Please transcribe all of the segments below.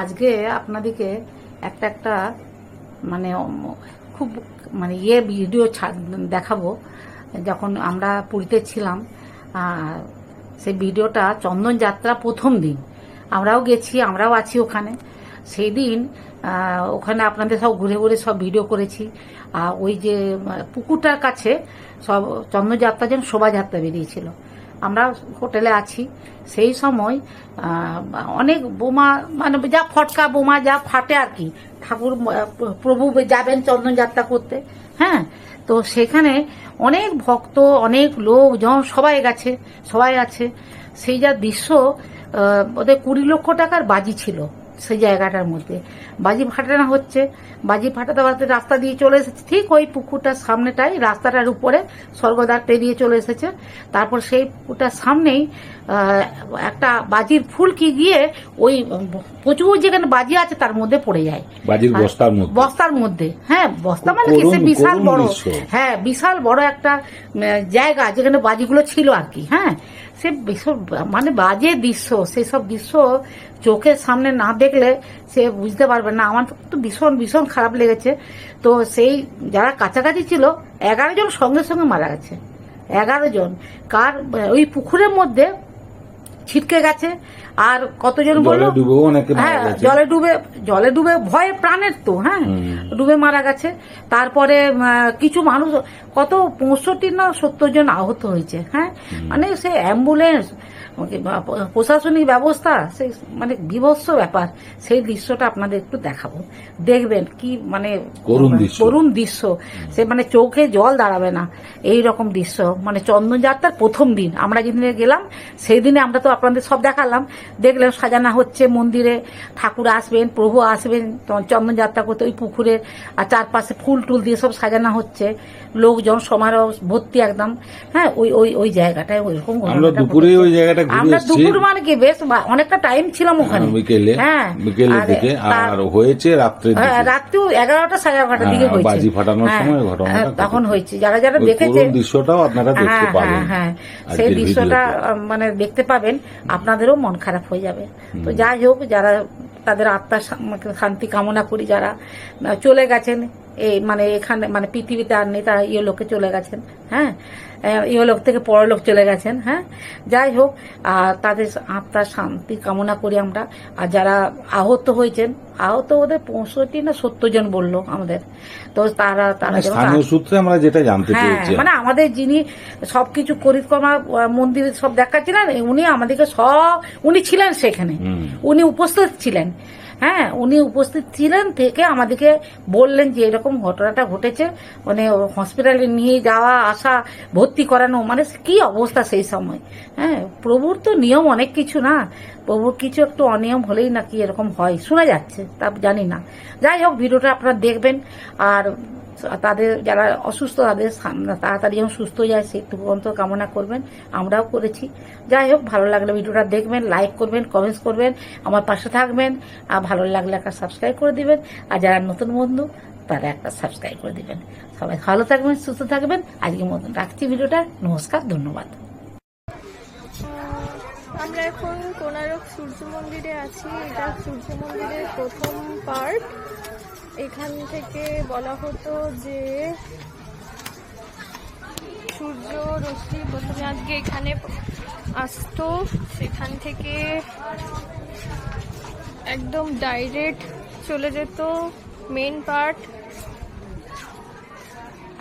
আজকে আপনাদেরকে একটা একটা মানে খুব মানে ইয়ে ভিডিও দেখাবো। যখন আমরা পুরীতে ছিলাম সেই ভিডিওটা চন্দন যাত্রা প্রথম দিন। আমরাও গেছি, আমরাও আছি ওখানে। সেই দিন ওখানে আপনাদের সব ঘুরে ঘুরে সব ভিডিও করেছি। আর ওই যে পুকুরটার কাছে সব চন্দ্রযাত্রার জন্য শোভাযাত্রা বেরিয়েছিল। আমরা হোটেলে আছি, সেই সময় অনেক বোমা মানে যা ফটকা বোমা যা ফাটে আর কি, ঠাকুর প্রভু যাবেন চন্দনযাত্রা করতে হ্যাঁ? তো সেখানে অনেক ভক্ত, অনেক লোক লোকজন সবাই গেছে, সবাই আছে। সেই যা দৃশ্য ওদের কুড়ি লক্ষ টাকার বাজি ছিল। সেই জায়গাটার মধ্যে। বাজি ফাটানো হচ্ছে। বাজি ফাটাতে ফাটাতে রাস্তা দিয়ে চলে এসেছে। ঠিক ওই পুকুরটার সামনেটাই রাস্তাটার উপরে স্বর্গদ্বার পেরিয়ে চলে এসেছে। তারপর সেই পুকুরটার সামনেই একটা বাজির ফুলকি গিয়ে ওই প্রচুর যেখানে বাজি আছে তার মধ্যে পড়ে যায়। বাজির বস্তার মধ্যে? বস্তার মধ্যে। হ্যাঁ বস্তা মানে কি? সে বিশাল বড়। হ্যাঁ বিশাল বড় একটা জায়গা যেখানে বাজিগুলো ছিল আর কি। হ্যাঁ সে ভীষণ মানে বাজে দৃশ্য, সেসব দৃশ্য চোখের সামনে না দেখলে সে বুঝতে পারবে না। আমার তো ভীষণ ভীষণ খারাপ লেগেছে। তো সেই যারা কাছাকাছি ছিল, এগারো জন সঙ্গে সঙ্গে মারা গেছে। এগারো জন। কার, ওই পুকুরের মধ্যে ছিটকে গেছে। আর কতজন জলে বলল? হ্যাঁ জলে ডুবে জলে ডুবে ভয়ে প্রাণের তো হ্যাঁ? ডুবে মারা গেছে। তারপরে কিছু মানুষ কত পঁয়ষট্টি না সত্তর জন আহত হয়েছে হ্যাঁ? মানে সে অ্যাম্বুলেন্স প্রশাসনিক ব্যবস্থা সেই মানে বিভৎস ব্যাপার। সেই দৃশ্যটা আপনাদের একটু দেখাবো। দেখবেন কি মানে করুণ দৃশ্য। সে মানে চোখে জল দাঁড়াবে না। এই রকম দৃশ্য। মানে চন্দনযাত্রার প্রথম দিন। আমরা যেদিনে গেলাম সেই দিনে আমরা তো আপনাদের সব দেখালাম। দেখলাম সাজানো হচ্ছে মন্দিরে। ঠাকুর আসবেন প্রভু আসবেন চ- চন্দনযাত্রা করতে ওই পুকুরে আর চারপাশে ফুল টুল দিয়ে সব সাজানো হচ্ছে। লোকজন সমারোহ ভর্তি একদম। হ্যাঁ ওই ওই ওই জায়গাটায় ওইরকম দুপুরে ওই জায়গাটা আমরা দুপুর মানে কি বেশ অনেকটা টাইম ছিলাম ওখানে। বিকেলে হ্যাঁ। বিকেলের আর দিকে আর হয়েছে রাত্রের হ্যাঁ, এগারোটা সাড়ে এগারোটার দিকে হ্যাঁ, হয়েছে। বাজি ফাটানোর হ্যাঁ, সময় ঘটনাটা হ্যাঁ, তখন হয়েছে। যারা যারা দেখেছে দৃশ্যটাও আপনারা দেখতে হ্যাঁ পাবেন হ্যাঁ। হ্যাঁ সেই দৃশ্যটা মানে দেখতে পাবেন আপনাদেরও মন খারাপ হয়ে যাবে। তো যাই হোক যারা তাদের আত্মার শান্তি কামনা করি যারা চলে গেছেন এই মানে এখানে মানে পৃথিবীতে আর নেই তারা ইহলোকে চলে গেছেন হ্যাঁ। ইহলোক থেকে পরলোক চলে গেছেন হ্যাঁ? যাই হোক আর তাদের আত্মার শান্তি কামনা করি আমরা। আর যারা আহত হয়েছেন আহত ওদের পঁয়ষট্টি না সত্তর জন বলল আমাদের। তো তারা তারা মানে সূত্রে আমরা যেটা জানতে হ্যাঁ পেরেছি। মানে আমাদের যিনি সবকিছু করিতকর্মা মন্দিরে সব দেখাচ্ছিলেন উনি আমাদেরকে সব উনি ছিলেন সেখানে। উনি উপস্থিত ছিলেন। হ্যাঁ উনি উপস্থিত ছিলেন থেকে আমাদেরকে বললেন যে এরকম ঘটনাটা ঘটেছে। মানে হসপিটালে নিয়ে যাওয়া, আসা, ভর্তি করানো মানে কি অবস্থা সেই সময়? হ্যাঁ প্রভুর তো নিয়ম অনেক কিছু না। প্রভুর কিছু একটু অনিয়ম হলেই নাকি এরকম হয়। শোনা যাচ্ছে, তা জানি না। যাই হোক, ভিডিওটা আপনারা দেখবেন। আর তাদের যারা অসুস্থ, তাদের তাড়াতাড়ি যেমন সুস্থ হয়ে যায়, সেটুকু অন্তত কামনা করবেন। আমরাও করেছি। যাই হোক, ভালো লাগলে ভিডিওটা দেখবেন লাইক করবেন কমেন্টস করবেন, আমার পাশে থাকবেন, আর ভালো লাগলে একটা সাবস্ক্রাইব করে দিবেন, আর যারা নতুন বন্ধু, তারা একটা সাবস্ক্রাইব করে দিবেন। সবাই ভালো থাকবেন, সুস্থ থাকবেন। আজকের মতন রাখছি ভিডিওটা। নমস্কার, ধন্যবাদ। আমরা এখন কোনারক সূর্য মন্দিরে আছি। এটা সূর্য মন্দিরের প্রথম পার্ট এখান থেকে বলা হতো যে সূর্য, রশ্মি প্রথমে আজকে এখানে আসতো। সেখান থেকে একদম ডাইরেক্ট চলে যেত মেন পার্ট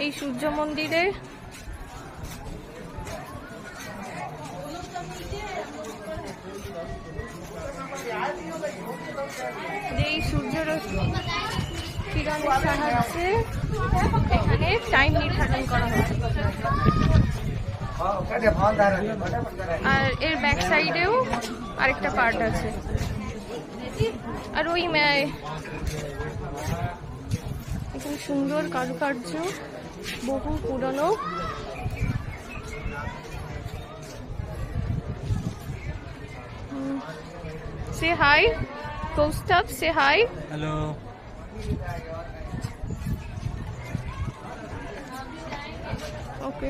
এই সূর্য মন্দিরে। এই সূর্য রশ্মি আর এর ব্যাক সাইডেও আরেকটা পার্ট আছে। আর ওই এখানে সুন্দর কারুকার্য, বহু পুরনো। Say hi Kaustav say hi Hello. Okay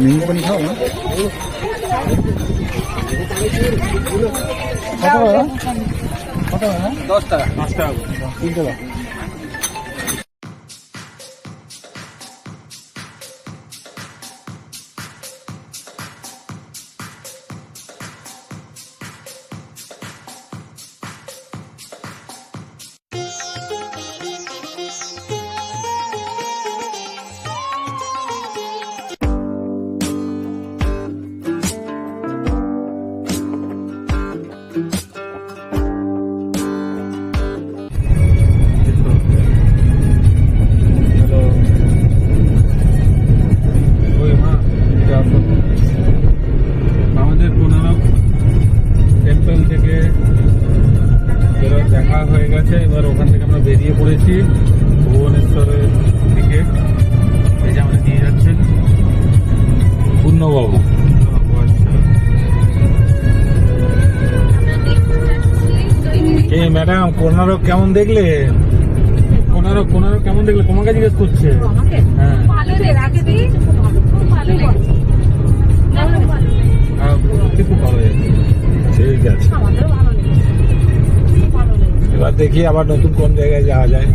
নিমন্ত্রণ খাও না খাও না দশ টাকা। পাঁচ টাকা তিন টাকা থেকে আমরা বেরিয়ে পড়েছি ভুবনেশ্বরের দিকে। এই যে আমাদের নিয়ে যাচ্ছেন। পূর্ণবাবু। আচ্ছা। এই ম্যাডাম কোনারক কেমন দেখলে? কোনারক কোনারক কেমন দেখলে? তোমাকে জিজ্ঞেস করছে। হ্যাঁ। ভালো রে রাখে দিই। খুব ভালো হ্যাঁ, সত্যি খুব ভালো ঠিক আছে। দেখি আবার নতুন কোন জায়গায় যাওয়া যায়।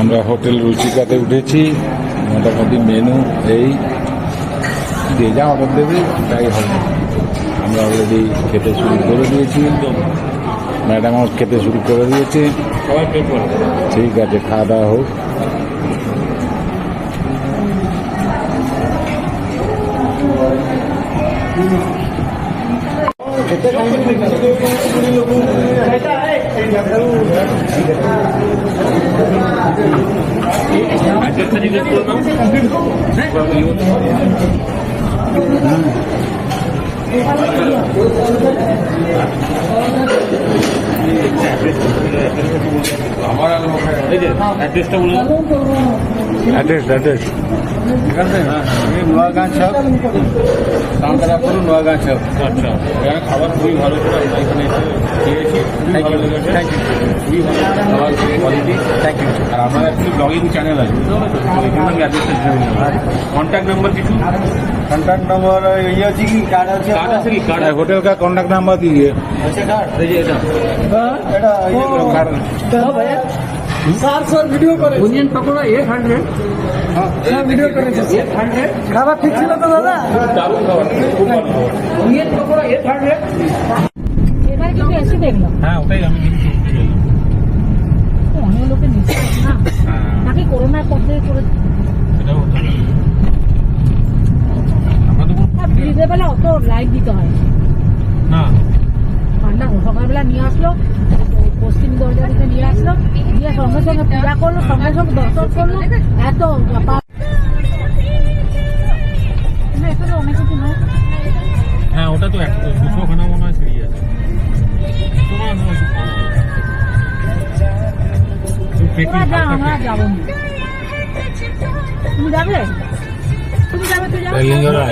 আমরা হোটেল রুচিকাতে উঠেছি। মোটামুটি মেনু এই। যে যা অর্ডার দেবে, তাই হবে। আমরা অলরেডি খেতে শুরু করে দিয়েছি। ম্যাডামও খেতে শুরু করে দিয়েছে। ঠিক আছে খাওয়া দাওয়া হোক। অ্যাড্রেস অ্যাড্রেস নোয়াগাঁ ছক। সাঁতরাপুর নোয়াগাঁ ছক। আচ্ছা। এখানে খাবার খুবই ভালো ছিল আমরা এখানে এসে খেয়েছি খুবই ভালো লেগেছে খুবই ভালো খাবার কোয়ালিটি থ্যাংক ইউ আর আমার অ্যাকচুয়ালি ব্লগিং চ্যানেল আছে বুঝতে পারছ তো এই জন্য আমি অ্যাড্রেসটা জেনে নিলাম কন্ট্যাক্ট নাম্বার কিছু কন্ট্যাক্ট নম্বর ইয়ে আছে কি কার্ড আছে কার্ড আছে কি কার্ড হোটেল কা কন্ট্যাক্ট নাম্বার দিজিए আছে কার্ড এই যে এটা এটা ইয়ে করো কার্ড স্যার স্যার ভিডিও করে onion pakora eight hundred sir video করেছে এইট হান্ড্রেড খাবার ঠিক ছিল তো দাদা দারুণ খাবার খুব ভালো খাবার অনিয়ন পকোড়া এইট হান্ড্রেড এবারে কিন্তু এসে দেখলাম। হ্যাঁ ওটাই আমি কিন্তু অনেক লোকে নিচ্ছে না? হ্যাঁ। নাকি করোনার পর থেকে করে সেটাও হতে পারে। আমরা তো কোনো বেলা অত লাইট দিতে হয় না। ঠান্ডা সকালবেলা নিয়ে আসলো পশ্চিম দরজা থেকে নিয়ে আসলো দিয়ে সঙ্গে সঙ্গে পূজা করল সঙ্গে সঙ্গে দর্শন করল। এত হ্যাঁ ওটা তো দুশো খানা মনে হয় সিঁড়ি আছে। লিঙ্গরাজ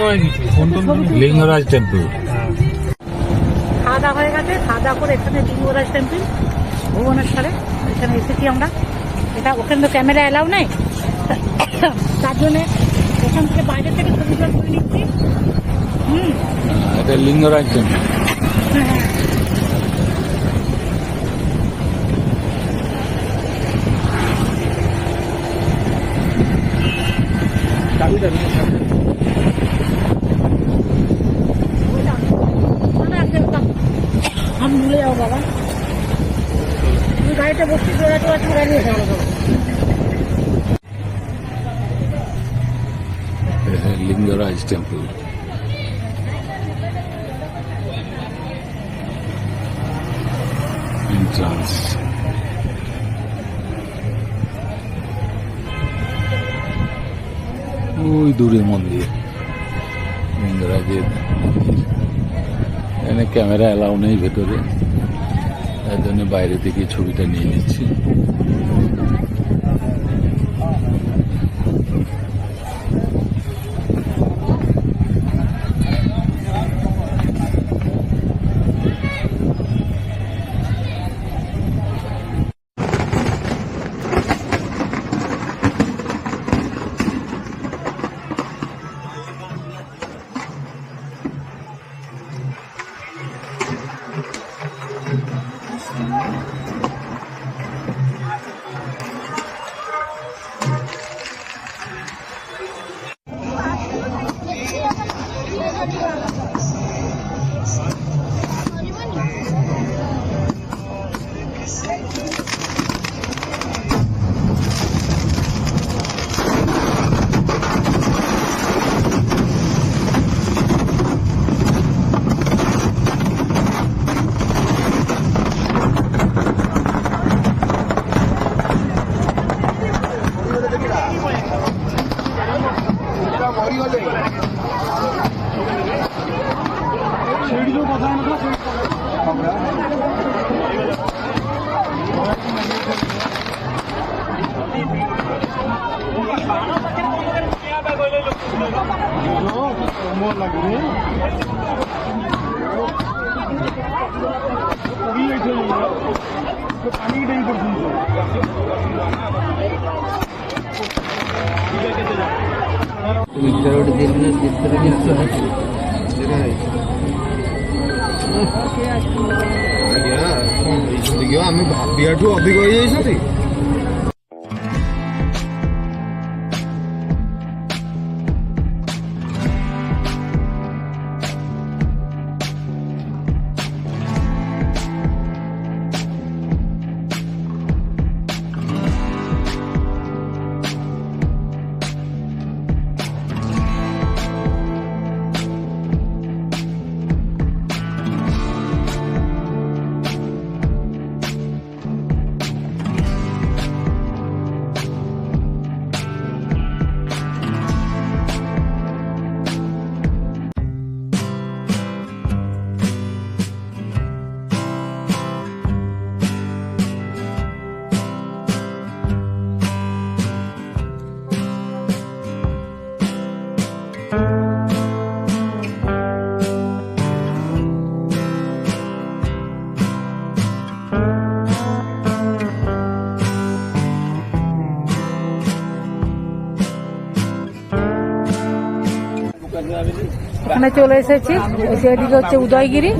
হয় টোন কোনো- লিঙ্গরাজ টেম্পল হ্যাঁ। খাওয়া দাওয়া হয়ে গেছে খাওয়া দাওয়া করে এখানে লিঙ্গরাজ টেম্পল ভুবনেশ্বরে। এখানে এসেছি আমরা। এটা ওখানে তো ক্যামেরা এলাও নেই। তার জন্যে এখান থেকে বাইরে থেকে ছবিটা করে নিচ্ছি। হুম। এটা লিঙ্গরাজ টেম্পল হ্যাঁ আমি ভুলে যাব বাবা তুমি গাড়িতে বসছি চোরা চোরা চোরা নিয়ে যাব টেম্পল এন্ট্রান্স ওই দূরে মন্দির। লিঙ্গরাজের মন্দির। এখানে ক্যামেরা অ্যালাউ নেই ভেতরে। তার জন্য বাইরে থেকে ছবিটা নিয়ে নিচ্ছি। Gracias. পানি ডেই পর্যন্ত ভিতরে দিন ভিতরে দিন ଆମେ ଭାବିବାଠୁ ଅଧିକ ହେଇଯାଇଛନ୍ତି এখানে চলে এসেছি। এসে এদিকে হচ্ছে উদয়গিরি।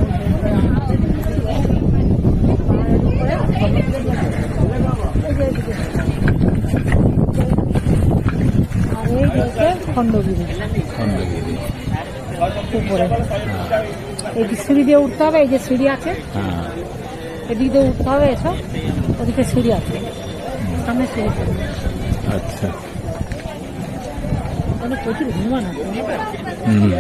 খণ্ডগিরি। উপরে। এই সিঁড়ি দিয়ে উঠতে হবে এই যে সিঁড়ি আছে। হ্যাঁ। এদিক দিয়ে উঠতে হবে এসব ওদিকে সিঁড়ি আছে। সামনে সিঁড়ি। 오늘 고기를 5만 원. 음.